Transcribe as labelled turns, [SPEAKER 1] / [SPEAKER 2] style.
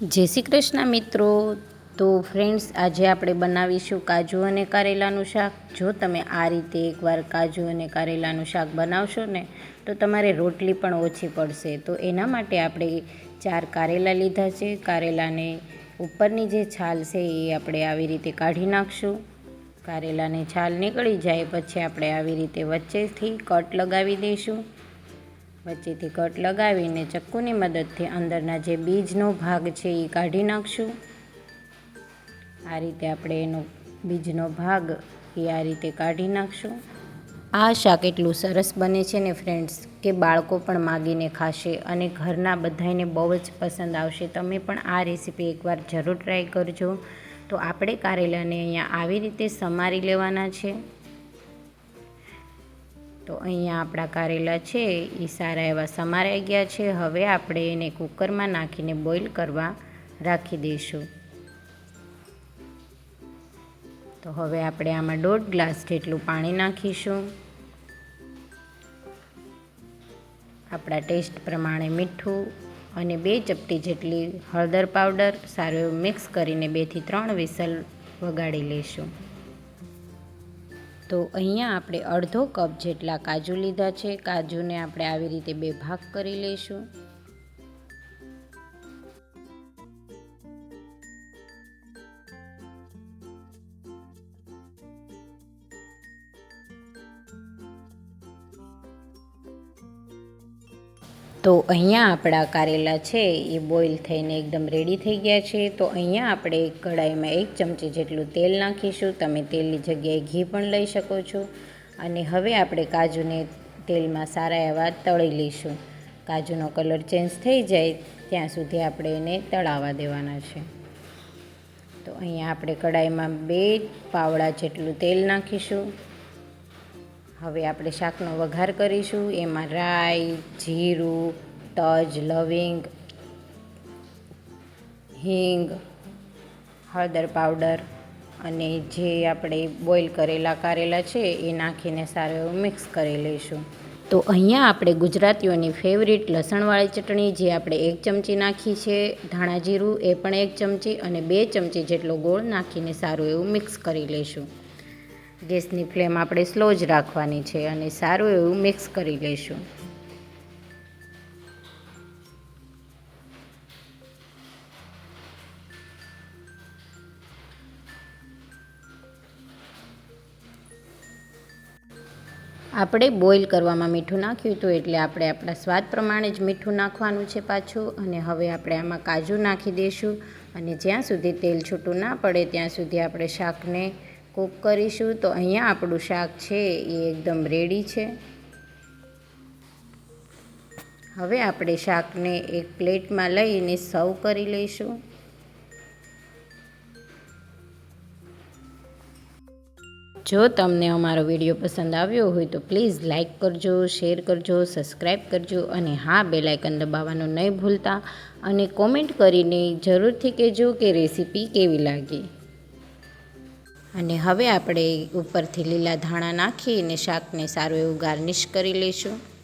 [SPEAKER 1] જય શ્રી કૃષ્ણ મિત્રો. તો ફ્રેન્ડ્સ આજે આપણે બનાવીશું કાજુ અને કારેલાનું શાક. જો તમે આ રીતે એકવાર કાજુ અને કારેલાનું શાક બનાવશો ને, તો તમારે રોટલી પણ ઓછી પડશે. તો એના માટે આપણે ચાર કારેલા લીધા છે. કારેલાને ઉપરની જે છાલ છે એ આપણે આવી રીતે કાઢી નાખશું. કારેલાની છાલ નીકળી જાય, પછી આપણે આવી રીતે વચ્ચેથી કટ લગાવી દઈશું. વચ્ચેથી કટ લગાવીને ચક્કુની મદદથી અંદરના જે બીજનો ભાગ છે એ કાઢી નાખશું. આ રીતે આપણે એનો બીજનો ભાગ એ આ રીતે કાઢી નાખશું. આ શાક એટલું સરસ બને છે ને ફ્રેન્ડ્સ, કે બાળકો પણ માગીને ખાશે અને ઘરના બધાને બહુ જ પસંદ આવશે. તમે પણ આ રેસીપી એકવાર જરૂર ટ્રાય કરજો. તો આપણે કારેલાને અહીંયા આવી રીતે સમારી લેવાના છે. તો અહીંયા આપણા કારેલા છે એ સારા એવા સમારાઈ ગયા છે. હવે આપણે એને કુકરમાં નાખીને બોઇલ કરવા રાખી દઈશું. તો હવે આપણે આમાં દોઢ ગ્લાસ જેટલું પાણી નાખીશું. આપણા ટેસ્ટ પ્રમાણે મીઠું અને બે ચપટી જેટલી હળદર પાવડર સારું એવું મિક્સ કરીને બેથી ત્રણ વિસલ વગાડી લઈશું. તો અહીંયા આપણે અડધો કપ જેટલા કાજુ લીધા છે. કાજુને આપણે આવી રીતે બે ભાગ કરી લઈશું. તો અહીંયા આપણા કારેલા છે, એ બોઇલ થઈને એકદમ રેડી થઈ ગયા છે. તો અહીંયા આપણે એક કઢાઈમાં એક ચમચી જેટલું તેલ નાખીશું. તમે તેલની જગ્યાએ ઘી પણ લઈ શકો છો. અને હવે આપણે કાજુને તેલમાં સારા એવા તળી લઈશું. કાજુનો કલર ચેન્જ થઈ જાય, ત્યાં સુધી આપણે એને તળાવવા દેવાના છે. તો અહીંયા આપણે કઢાઈમાં બે પાવડા જેટલું તેલ નાખીશું. હવે આપણે શાકનો વઘાર કરીશું. એમાં રાઈ, જીરું તજ લવિંગ હિંગ હળદર પાવડર અને જે આપણે બોઇલ કરેલા, કારેલા છે, એ નાખીને સારું એવું મિક્સ કરી લઈશું. તો અહીંયા આપણે ગુજરાતીઓની ફેવરિટ લસણવાળી ચટણી જે આપણે એક ચમચી નાખી છે, ધાણા જીરું એ પણ એક ચમચી અને બે ચમચી જેટલો ગોળ નાખીને સારું એવું મિક્સ કરી લઈશું. ગેસની ફ્લેમ આપણે સ્લો જ રાખવાની છે અને સારું એવું મિક્સ કરી લઈશું. આપણે બોઇલ કરવામાં મીઠું નાખ્યું હતું એટલે આપણે આપણા સ્વાદ પ્રમાણે જ મીઠું નાખવાનું છે પાછું અને હવે આપણે આમાં કાજુ નાખી દઈશું અને જ્યાં સુધી તેલ છૂટું ના પડે ત્યાં સુધી આપણે શાકને કૂક કરીશું તો અહીંયા આપણું શાક છે એ એકદમ રેડી છે. હવે આપણે શાકને એક પ્લેટમાં લઈને સર્વ કરી લઈશું. જો તમને અમારો વીડિયો પસંદ આવ્યો હોય તો પ્લીઝ લાઇક કરજો, શેર કરજો સબસ્ક્રાઈબ કરજો અને હા બેલાઇકન દબાવવાનું નહીં ભૂલતા. અને કોમેન્ટ કરીને જરૂરથી કહેજો કે રેસીપી કેવી લાગી. અને હવે આપણે ઉપરથી લીલા ધાણા નાખીને શાકને સારું એવું ગાર્નિશ કરી લઈશું.